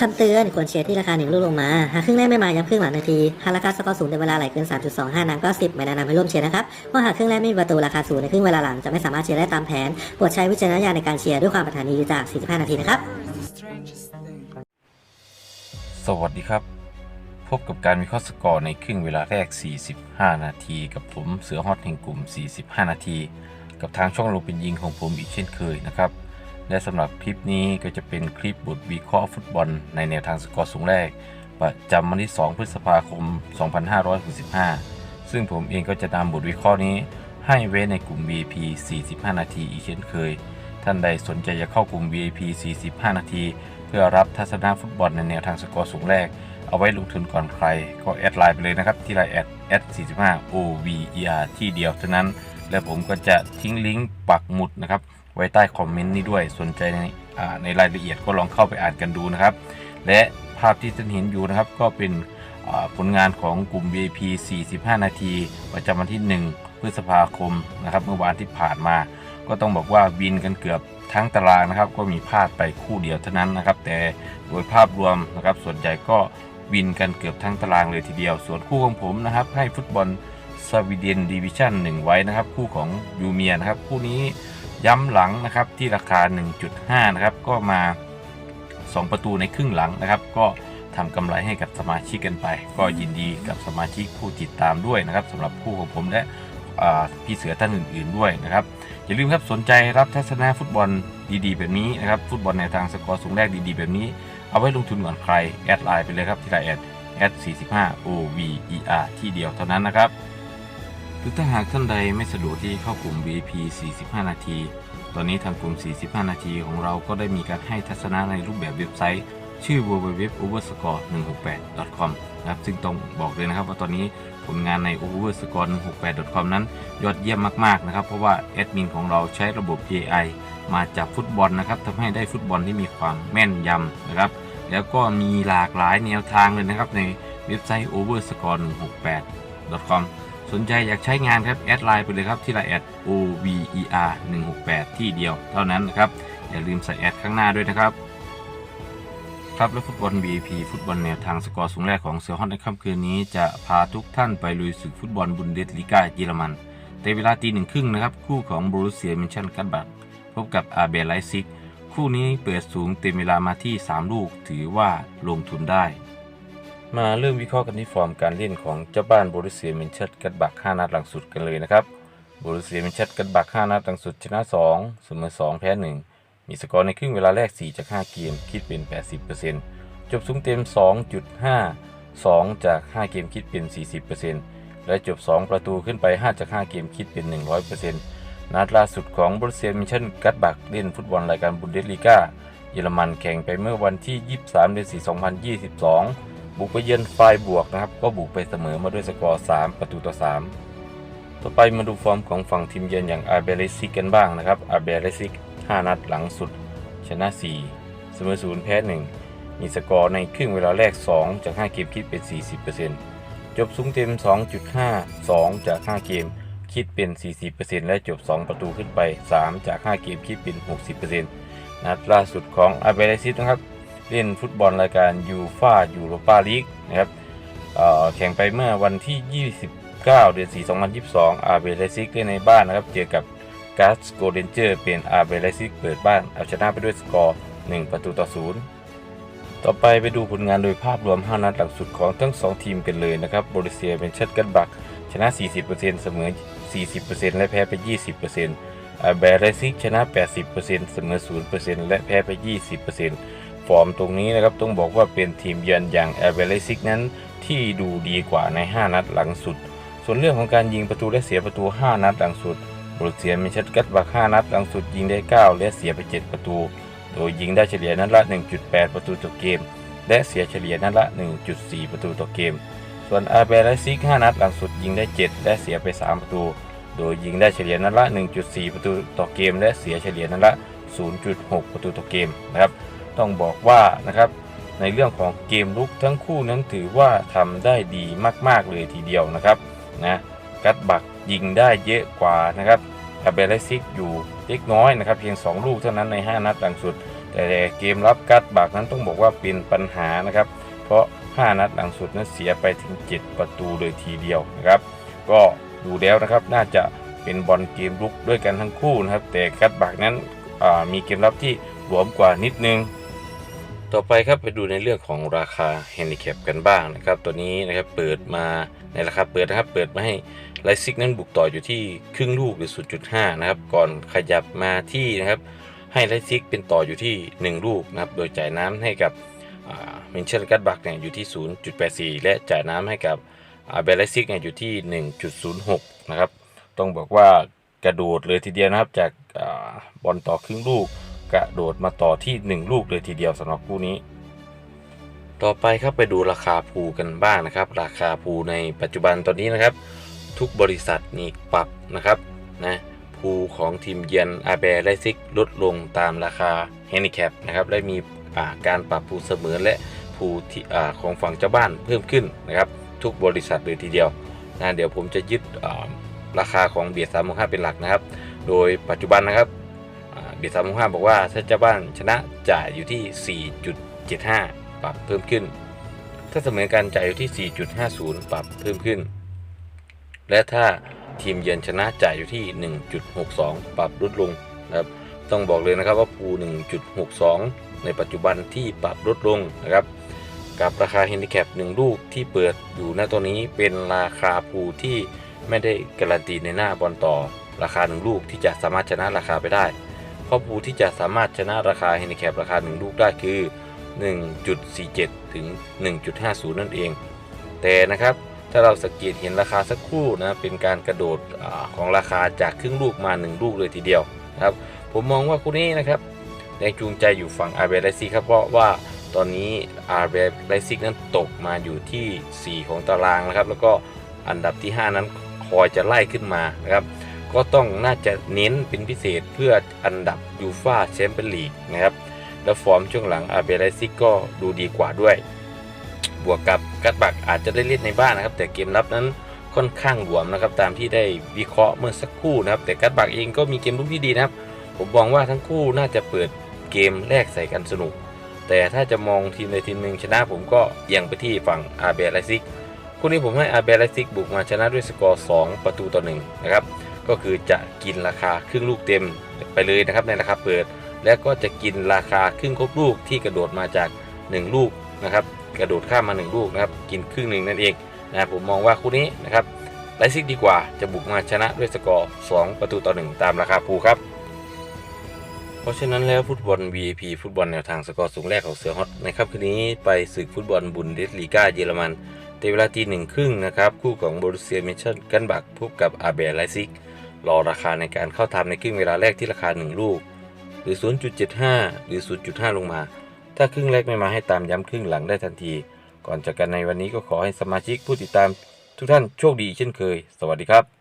คำเตือนควรเชียร์ที่ราคาหนึ่งลูกลงมา หากครึ่งแรกไม่มาย้ำครึ่งหลังนาที หากราคาสกอร์สูงในเวลาไหลเกิน 3.25นัดก็ 10 ไม่แนะนำให้ร่วมเชียร์นะครับเพราะหากครึ่งแรกไม่มีประตูราคาสูงในครึ่งเวลาหลังจะไม่สามารถเชียร์ได้ตามแผนโปรดใช้วิจารณญาณในการเชียร์ด้วยความปรารถนาดีจาก 45 นาทีนะครับ สวัสดีครับ พบกับการวิเคราะห์สกอร์ในครึ่งเวลาแรก 45 นาที กับผมเสือฮอตแห่งกลุ่ม 45 นาที กับทางช่องลงเป็นยิงของผมอีกเช่นเคยนะครับ และสำหรับคลิปนี้ก็จะเป็นคลิปบทวิเคราะห์ฟุตบอลในแนวทางสกอร์สูงแรก ประจำวันที่ 2 พฤษภาคม 2565 ซึ่งผมเองก็จะนำบทวิเคราะห์นี้ ให้ไว้ในกลุ่ม VIP 45 นาทีอีกเช่นเคย ท่านใดสนใจจะเข้ากลุ่ม VIP 45 นาที เพื่อรับทัศนะฟุตบอลในแนวทางสกอร์สูงแรก เอาไว้ลงทุนก่อนใคร ก็แอดไลน์ไปเลยนะครับที่ไลน์แอดแอด45 OVER ที่เดียวเท่านั้น และผมก็จะทิ้งลิงก์ปักหมุดนะครับ ไว้ใต้คอมเมนต์นี้ด้วย สนใจในในรายละเอียดก็ลองเข้าไปอ่านกันดูนะครับ และภาพที่ท่านเห็นอยู่นะครับ ก็เป็นผลงานของกลุ่ม VIP 45 นาทีประจำวันที่ 1 พฤษภาคมนะครับ เมื่อวานที่ผ่านมา ก็ต้องบอกว่าวินกันเกือบทั้งตารางนะครับ ก็มีพลาดไปคู่เดียวเท่านั้นนะครับ แต่โดยภาพรวมนะครับ ส่วนใหญ่ก็วินกันเกือบทั้งตารางเลยทีเดียว ส่วนคู่ของผมนะครับ ให้ฟุตบอลสวีเดนดิวิชั่น1ไว้นะครับ คู่ของยูเมียนะครับ คู่นี้ ย้ำหลังนะครับที่ราคา 1.5 นะครับ ก็มา 2 ประตูในครึ่งหลังนะครับ ก็ทำกำไรให้กับสมาชิกกันไป ก็ยินดีกับสมาชิกผู้ติดตามด้วยนะครับสำหรับคู่ของผมและพี่เสือท่านอื่น ๆด้วยนะครับอย่าลืมครับสนใจรับทัศนะฟุตบอลดีๆ แบบนี้นะครับฟุตบอลในทางสกอร์สูงแรกดีๆ แบบนี้ เอาไว้ลงทุนก่อนใครแอดไลน์ไปเลยครับที่ไลน์แอดแอด45 OVER ที่เดียวเท่านั้นนะครับ รือถ้าหากท่านใดไม่สะดวกที่เข้ากลุ่ม VIP 45 นาที ตอนนี้ทางกลุ่ม 45 นาทีของเราก็ได้มีการให้ทัศนะในรูปแบบเว็บไซต์ ชื่อ www.overscore168.com นะครับ ซึ่งต้องบอกเลยนะครับว่าตอนนี้ผลงานใน overscore168.com นั้น ยอดเยี่ยมมาก ๆ นะครับ เพราะว่าแอดมินของเราใช้ระบบ AI มาจับฟุตบอลนะครับทำให้ได้ฟุตบอลที่มีความแม่นยำนะครับ แล้วก็มีหลากหลายแนวทางเลยนะครับในเว็บไซต์ overscore168.com สนใจอยากใช้งานครับแอดไลน์ไปเลยครับที่ไลน์แอด over 168ที่เดียวเท่านั้นนะครับ อย่าลืมใส่แอดข้างหน้าด้วยนะครับ ครับและฟุตบอล VIP ฟุตบอลแนวทางสกอร์สูงแรกของเสือฮอนในค่ำคืนนี้จะพาทุกท่านไปลุยศึกฟุตบอลบุนเดสลิก้าเยอรมันในเวลาตีหนึ่งครึ่งนะครับ คู่ของบรูเซียมินชันกันบัตพบกับอาเบไลซิก คู่นี้เปิดสูงเต็มเวลามาที่ 3 ลูกถือว่าลงทุนได้ มาเริ่มวิเคราะห์กันที่ฟอร์มการเล่นของเจ้าบ้านบรูเซียมินเชันกันบัก5นัดหลังสุดกันเลยนะครับบรูเซียมินเชันกันบัก5นัดหลังสุดชนะ2เสมอ2แพ้1 มีสกอร์ในครึ่งเวลาแรก 4 จาก 5 เกมคิดเป็น 80%จบสูงเต็ม 2.5 2 จาก 5 เกมคิดเป็น 40%และจบ 2 ประตูขึ้นไป 5 จาก 5 เกมคิดเป็น 100%นัดล่าสุดของบรูเซียมินเชันกัตบักเล่นฟุตบอลรายการบุนเดสลีกาเยอรมันแข่งไปเมื่อวันที่ 23 เดือน 4 2022 บุกไปเยือนไฟบวกนะครับ ก็บุกไปเสมอมาด้วยสกอร์ 3 ประตูต่อ 3 ต่อไปมาดูฟอร์มของฝั่งทีมเยือนอย่างอาเบเลซิกกันบ้างนะครับอาเบเลซิก 5 นัดหลังสุด ชนะ 4 เสมอ0แพ้ 1 มีสกอร์ในครึ่งเวลาแรก 2 จาก 5 เกมคิดเป็น 40%จบสูงเต็ม 2.5 2 จาก 5 เกมคิดเป็น 40%และจบ 2 ประตูขึ้นไป 3 จาก 5 เกมคิดเป็น 60%นัดล่าสุดของอาเบเลซิสนะครับ เล่นฟุตบอลรายการยูฟายูโรปาลีกนะครับแข่งไปเมื่อวันที่ 29 เดือน 4 2022 อาเบเลซิกเล่นในบ้านนะครับ เจอกับกาสโกเดนเจอร์เป็นอาเบเลซิกเปิดบ้าน เอาชนะไปด้วยสกอร์ 1 ประตูต่อ 0 ต่อไปไปดูผลงานโดยภาพรวม 5 นัดหลังสุดของทั้ง 2 ทีมกันเลยนะครับโบริเซียเป็นเชดกันบัก ชนะ 40%เสมอ 40%และแพ้ไป 20%อาเบเลซิกชนะ 80%เสมอ 0%และแพ้ไป 20% ฟอร์มตรงนี้นะครับต้องบอกว่าเป็นทีมเยือนอย่างแอเบเลซิกนั้น ที่ดูดีกว่าใน 5 นัดหลังสุด ส่วนเรื่องของการยิงประตูและเสียประตู 5 นัดหลังสุดบรูเซียมินชัดกัตบัก5นัดหลังสุดยิงได้ 9 และเสียไป 7 ประตู โดยยิงได้เฉลี่ยนัดละ 1.8 ประตูต่อเกม และเสียเฉลี่ยนัดละ 1.4 ประตูต่อเกม ส่วนอาเบเลซิก 5 นัดหลังสุดยิงได้ 7 และเสียไป 3 ประตู โดยยิงได้เฉลี่ยนัดละ 1.4 ประตูต่อเกม และเสียเฉลี่ยนัดละ 0.6 ประตูต่อเกมนะครับ ต้องบอกว่านะครับ ในเรื่องของเกมลุกทั้งคู่นั้นถือว่าทำได้ดีมาก ๆ เลยทีเดียวนะครับนะกัดบักยิงได้เยอะกว่านะครับอาเบลซิกอยู่เล็กน้อยนะครับ เพียง 2 ลูกเท่านั้นใน 5 นัดหลังสุด แต่เกมรับกัดบากนั้นต้องบอกว่าเป็นปัญหานะครับ เพราะ 5 นัดหลังสุดนั้นเสียไปถึง 7 ประตูเลยทีเดียวนะครับ ก็ดูแล้วนะครับน่าจะเป็นบอลเกมลุกด้วยกันทั้งคู่นะครับ แต่กัดบากนั้นมีเกมรับที่หลวมกว่านิดนึง ต่อไปครับไปดูในเรื่องของราคาแฮนดิแคปกันบ้างนะครับ ตัวนี้นะครับเปิดมาในราคาเปิดนะครับ เปิดมาให้ไลซิกนั้นบุกต่ออยู่ที่ครึ่งลูกหรือ 0.5 นะครับ ก่อนขยับมาที่นะครับ ให้ไลซิกเป็นต่ออยู่ที่ 1 ลูกนะครับ โดยจ่ายน้ำให้กับเมนเชนกัตบักเนี่ยอยู่ที่ 0.84 และจ่ายน้ำให้กับเบลไลซิกเนี่ยอยู่ที่ 1.06 นะครับ ต้องบอกว่ากระโดดเลยทีเดียวนะครับจากอบอลต่อครึ่งลูก กระโดดมาต่อที่ 1 ลูกเลยทีเดียวสำหรับคู่นี้ ต่อไปครับไปดูราคาภูกันบ้างนะครับ ราคาภูในปัจจุบันตอนนี้นะครับ ทุกบริษัทนี่ปรับนะครับนะภูของทีมเยือนอาเบไลซิกลดลงตามราคาแฮนดิแคปนะครับและมีการปรับภูเสมอและภูที่ของฝั่งเจ้าบ้านเพิ่มขึ้นนะครับ ทุกบริษัทเลยทีเดียวนะเดี๋ยวผมจะยึดราคาของเบียร์สามห้าเป็นหลักนะครับ โดยปัจจุบันนะครับ เบียร์สามห้าบอกว่าถ้าเจ้าบ้านชนะจ่ายอยู่ที่ 4.75 ปรับเพิ่มขึ้น ถ้าเสมอกันจ่ายอยู่ที่ 4.50 ปรับเพิ่มขึ้น และถ้าทีมเยือนชนะจ่ายอยู่ที่ 1.62 ปรับลดลงนะครับต้องบอกเลยนะครับว่าภู1.62 ในปัจจุบันที่ปรับลดลงนะครับกับราคา h ฮนดิแคป1ลูกที่เปิดอยู่ณตัวนี้เป็นราคาภูที่ไม่ได้การันตีในหน้าบอลต่อ ราคา 1 ลูกที่จะสามารถชนะราคาไปได้ เพราะภูที่จะสามารถชนะราคา h ฮนิแคปราคา 1 ลูกได้คือ 1.47 ถึง 1.50 นั่นเอง แต่นะครับถ้าเราสังเกตเห็นราคาสักครู่นะเป็นการกระโดดอของราคาจากครึ่งลูกมา 1 ลูกเลยทีเดียวนะครับผมมองว่าคู่นี้นะครับแรงจูงใจอยู่ฝั่งอาร์เบไลซิครับเพราะว่าตอนนี้อาร์เบไลซิกนั้นตกมาอยู่ที่ 4 ของตารางนะครับ แล้วก็อันดับที่ 5 นั้นคอยจะไล่ขึ้นมานะครับ ก็ต้องน่าจะเน้นเป็นพิเศษเพื่ออันดับยูฟาแชมเปี้ยนลีกนะครับแล้วฟอร์มช่วงหลังอาร์เบไลซิกก็ดูดีกว่าด้วย บวกกับกัตบักอาจจะได้เล่นในบ้านนะครับ แต่เกมรับนั้นค่อนข้างหลวมนะครับ ตามที่ได้วิเคราะห์เมื่อสักครู่นะครับ แต่กัตบักเองก็มีเกมลุกที่ดีนะครับ ผมมองว่าทั้งคู่น่าจะเปิดเกมแรกใส่กันสนุก แต่ถ้าจะมองทีมใดทีมหนึ่งชนะ ผมก็เอียงไปที่ฝั่งอาร์เบไลซิกคู่นี้ผมให้อาร์เบไลซิกบุกมาชนะด้วยสกอร์ 2 ประตูต่อ1นะครับ ก็คือจะกินราคาครึ่งลูกเต็มไปเลยนะครับในราคาเปิด และก็จะกินราคาครึ่งครบลูกที่กระโดดมาจาก 1 ลูกนะครับกระโดดข้ามมา 1 ลูกนะครับกินครึ่งหนึ่งนั่นเองนะผมมองว่าคู่นี้นะครับไลซิกดีกว่าจะบุกมาชนะด้วยสกอร์ 2 ประตูต่อ 1 ตามราคาภูครับ เพราะฉะนั้นแล้วฟุตบอล VIP ฟุตบอลแนวทางสกอร์สูงแรกของเสือฮอตในค่ำคืนนี้ไปศึกฟุตบอลบุนเดสลีกาเยอรมันในเวลาตีหนึ่งครึ่งนะครับ คู่ของบรุเซียเมนชั่นกันบักพบกับอาเบรไลซิก รอราคาในการเข้าทำในครึ่งเวลาแรกที่ราคา 1 ลูก หรือ 0.75 หรือ 0.5 ลงมา ถ้าครึ่งแรกไม่มาให้ตามย้ำครึ่งหลังได้ทันที ก่อนจากกันในวันนี้ก็ขอให้สมาชิกผู้ติดตาม ทุกท่านโชคดีเช่นเคย สวัสดีครับ